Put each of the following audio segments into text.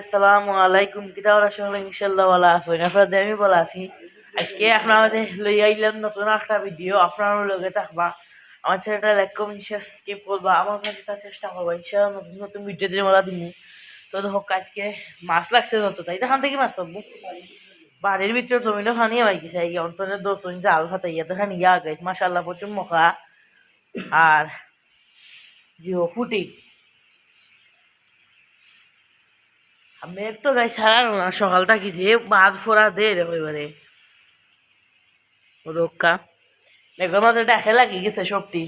আসসালামু আলাইকুম। কিতা ওরা সকলে ইনশাল্লাহ বলা আছো আপনার আমি বলা আছি, আজকে আপনার মাঝে লই আইলাম নতুন একটা ভিডিও আপনার লগে থাকবা। আমার ছেলেটা লাইক কমেন্ট সাবস্ক্রাইব করবা। আমার কাছে তার চেষ্টা করবা। ইনশাল্লাহ নতুন নতুন ভিডিও দিয়ে বলা দিন তো দেখো, আজকে মাছ লাগছে যত তাই। দেখান থেকে মাছ পাবো বাড়ির ভিতরে জমিটা খানি হয়ে গেছে এই অন্তনের দোষ জাল ফাটাইয়া দেখান ইয়া গাইছে মাসাল্লাহ প্রচুর মখা। আর জিও ফুটি আমি তো গাই সারা না, সকালটা কি যে বাদ ফোরা দে রে এবারে। রক্ষা। মেঘের মাঝে দেখে লাগি গেছে সবটি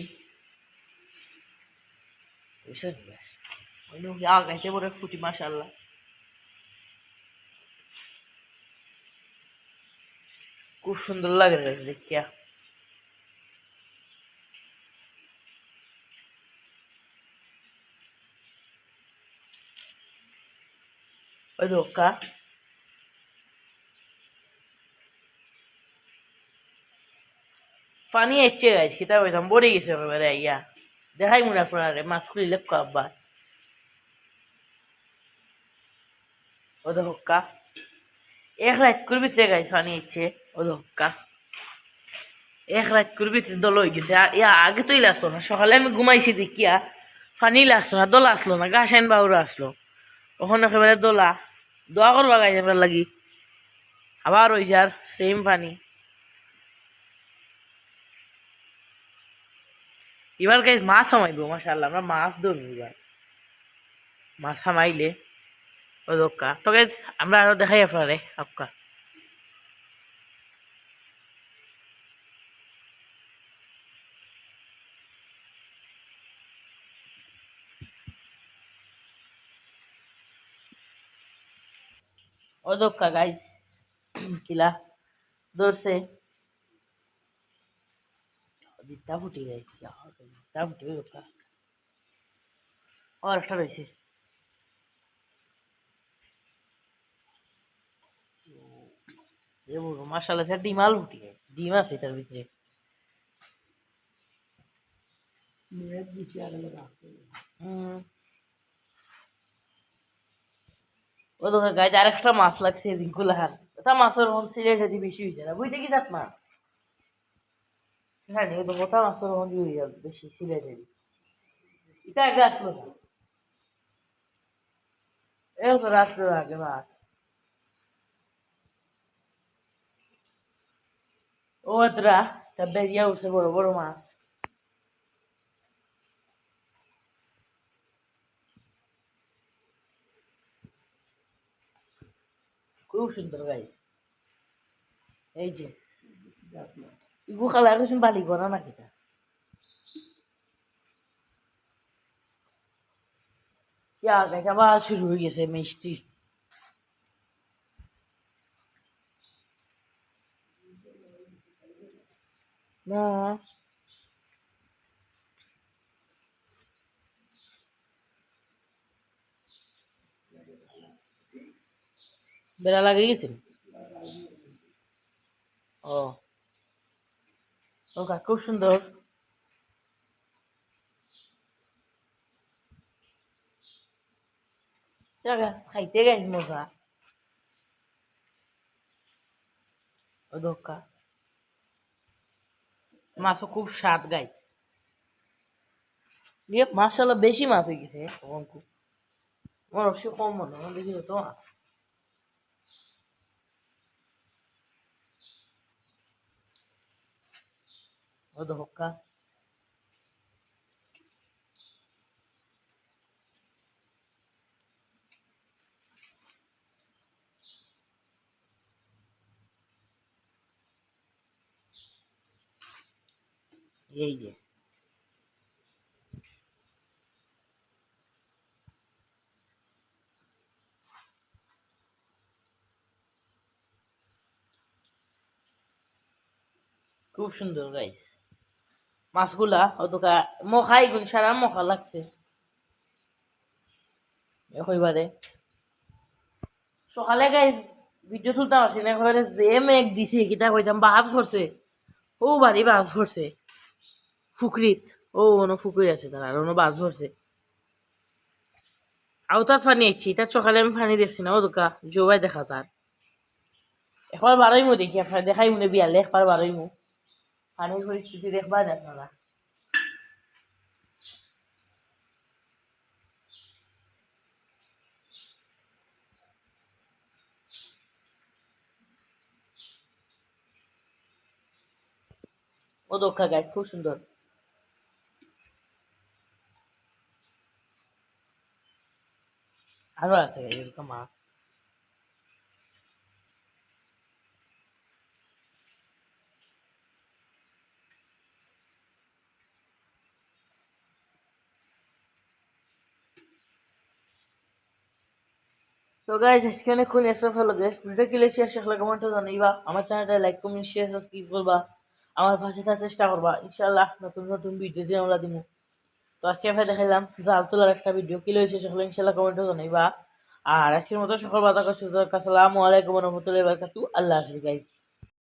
আগাইতে পরে ফুটি মাসাল্লাহ খুব সুন্দর লাগে দেখিয়া ওই রক্ষা ফানি এচ্ছে গাইছি কিতা কইতাম বড়ে গেছে একেবারে ইয়া দেখাই মনে আপনারে মাছ খুলিলে আব্বা ও হক্কা এক রাত করে ভিতরে গাইছ ফানি ইচ্ছে ও হক্কা এক রাত করে ভিতরে দল হয়ে গেছে ইয়া আগে তোই আসলো না সকালে আমি ঘুমাইছি দেখিয়া ফানি আসলো না দোলা আসলো না গাছ আইন বাউরা আসলো ওখানে একেবারে দোলা দোয়া করবা গাইছে আমরা লাগি। আবার ওই যার সেম পানি এবার গাইজ মাছ হামাইব মাসাল্লাহ আমরা মাছ ধরি এবার। মাছ হামাইলে, ও দোকা তো গাইজ, আমরা আরও দেখাই আপনারে আপকা ও গাইজ কিলা ধরছে? জিতা ফুটি গেছে জিতা ফুটি দোকা আর একটা রয়েছে। বড় স্যার ডিম আলু ফুটি গেছে। ডিম আছে এটার ভিতরে। হুম। ও দোকান গাছ আর একটা মাছ লাগছে এদিন কুলাহার ওটা মাছের রকম সিলেট যদি বেশি হয়ে যায় বুঝতে কি যাত মাছ? হ্যাঁ ও তো মোটা মাছের রকম হয়ে যাবে বেশি, সিলেট এটা আগে আসলো না। এই তো রাত্রে আগে মাছ। এতরা তা বেরিয়ে উঠছে বড় বড় খুব সুন্দর গাইছে। এই যে ইগু খালা কিছু বালি করা নাকি তা ইয়া গাইছে আবার শুরু হয়ে গেছে মিষ্টি। না। বেড়া লাগে গেছিল? ও। ও খুব সুন্দর। খাইতে গাছ মজা। ও দোকা মাছও খুব স্বাদ গাই। দিয়ে মাসাল্লাহ বেশি মাছ হয়ে গেছে খুব আমার অবশ্য কম মনে হয় দেখি তো মাছ। ও দোকা এই যে খুব সুন্দর গাইস মাছগুলা অতকা মখাই গুণ সারা মখা লাগছে। এবারে সকালে গাইস ভিডিও তুলতে পারছি না, একেবারে যে মেঘ দিছে, কিতা কইতাম বাহাত পড়ছে ও বাড়ি বাজ পড়ছে ফুকরিত। ও অন্য ফুকরি আছে তার, আর অন্য বাজ পড়ছে আওতার পানি আইছি তার সকালে আমি পানি দেখছি না ও দোকা জোবাই দেখা যার। একবার বারোই মু দেখি দেখাই মনে বিয়ালে, একবার বারোই মু পানির পরিস্থিতি দেখবার আপনারা ও দোকা গাছ খুব সুন্দর আরও আছে গাছ এরকম মাছ তো গাইজ আজকে অনেকক্ষণ এসে ফেলো গেস ভিডিও কি লেগেছে আশা করি কমেন্টে জানাইবা আমার চ্যানেলটা লাইক কমেন্ট শেয়ার সাবস্ক্রাইব করবা। আমার পাশে থাকার চেষ্টা করবা। ইনশাআল্লাহ নতুন নতুন ভিডিও দিয়ে আমরা দিব তো আজকে আমরা দেখাইলাম জাল তোলার একটা ভিডিও কি লেগেছে সেগুলো ইনশাআল্লাহ কমেন্টে জানাইবা আর আজকের মতো সকল বাধা কাছে আসসালামু আলাইকুম রহমতুল্লাহ বারকাতু আল্লাহ হাফিজ গাইজ